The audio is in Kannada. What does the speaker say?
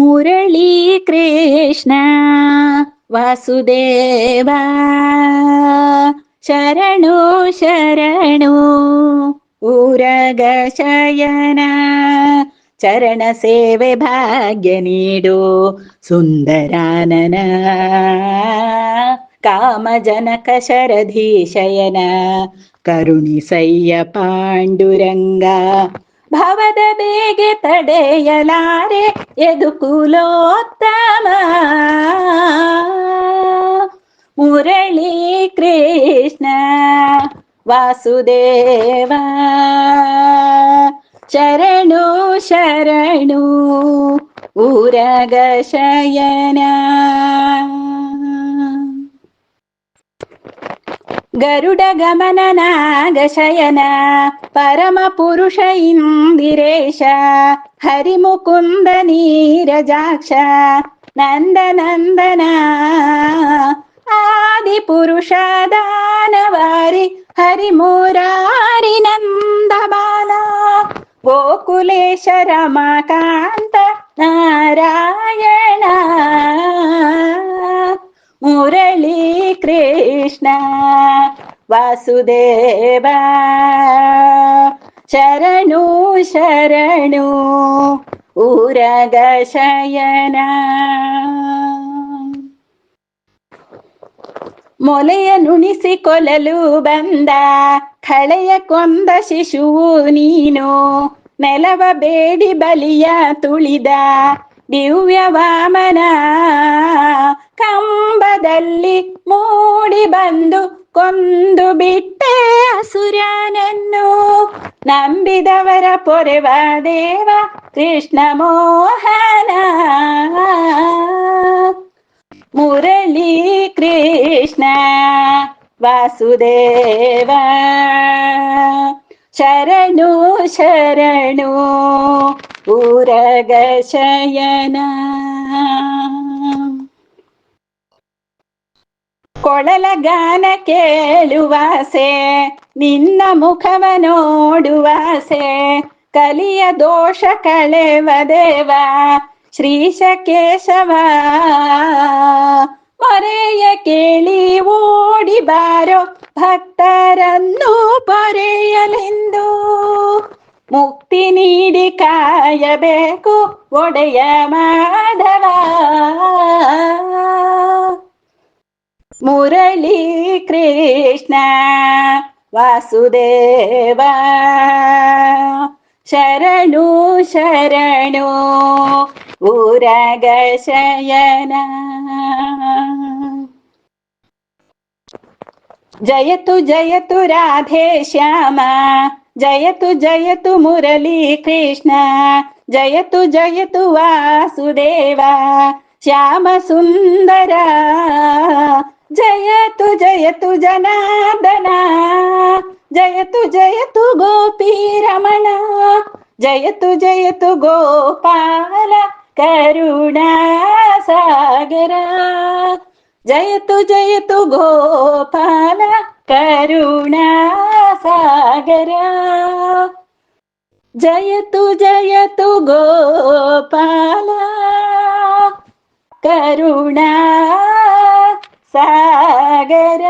मुरळीकृष्णा वासुदेवा शरणो शरणो ऊरगशयन चरणसेवे चरणसेव भाग्यनीडो सुन्दरानन कामजनक शरधीशयन करुणिसय्य पाण्डुरङ्गा ಭವದ ಬೇಗೆ ತಡೆಯಲಾರೆ ಎದುಕುಲೋತ್ತಮ ಮುರಳಿ ಕೃಷ್ಣ ವಾಸುದೇವ. ಶರಣು ಶರಣು ಊರಗ ಶಯನ. गरुडगमननागशयन परमपुरुष इन्दिरेश हरिमुकुन्द नीरजाक्ष नन्दनन्दना आदिपुरुषदानवारि हरिमुरारिनन्दबाला गोकुलेश रमाकान्त नारायण मुरली ಕೃಷ್ಣ, ವಾಸುದೇವ. ಶರಣು ಶರಣು, ಊರಗ ಶಯನ. ಮೊಲೆಯ ನುಣಿಸಿ ಕೊಲಲು ಬಂದ, ಕಳೆಯ ಕೊಂದ ಶಿಶುವು ನೀನು. ನೆಲವ ಬೇಡಿ ಬಲಿಯ ತುಳಿದ ದಿವ್ಯ ವಾಮನ ಕಂಬದಲ್ಲಿ ಮೂಡಿ ಬಂದು ಕೊಂದು ಬಿಟ್ಟೆ ಅಸುರನನ್ನು. ನಂಬಿದವರ ಪೊರೆವ ದೇವ ಕೃಷ್ಣ ಮೋಹನ. ಮುರಳಿ ಕೃಷ್ಣ ವಾಸುದೇವ. ಶರಣು ಶರಣು. ಊರಗ ಶಯನ. ಕೊಳಲ ಗಾನ ಕೇಳುವಾಸೆ, ನಿನ್ನ ಮುಖವ ನೋಡುವಾಸೆ. ಕಲಿಯ ದೋಷ ಕಳೆವ ದೇವ ಶ್ರೀಶ ಕೇಶವ ಮೊರೆಯ ಕೇಳಿ ಓಡಿ ಬಾರೋ ಭಕ್ತರನ್ನು ಪೊರೆಯಲೆಂದು. ಮುಕ್ತಿ ನೀಡಿ ಕಾಯಬೇಕು ಒಡೆಯ ಮಾಧವ ಮುರಳಿ ಕೃಷ್ಣ ವಾಸುದೇವ ಶರಣು ಶರಣು ಊರಗ ಶಯನ ಜಯತು ಜಯತು ರಾಧೆ ಶ್ಯಾಮ जय तु जय तु मुरली जयतु जयतु मुरलीकृष्ण जयतु जयतु वासुदेव श्यामसुन्दर जयतु जयतु जनार्दन जयतु जयतु गोपीरमण जयतु जयतु गोपाल करुणासागर जयतु जयतु गोपाल करुणा। ಜಯತು ಜಯತು ಗೋಪಾಲ ಕರುಣಾ ಸಾಗರ ಜಯತು ಜಯತು ಗೋಪಾಲ ಕರುಣಾ ಸಾಗರ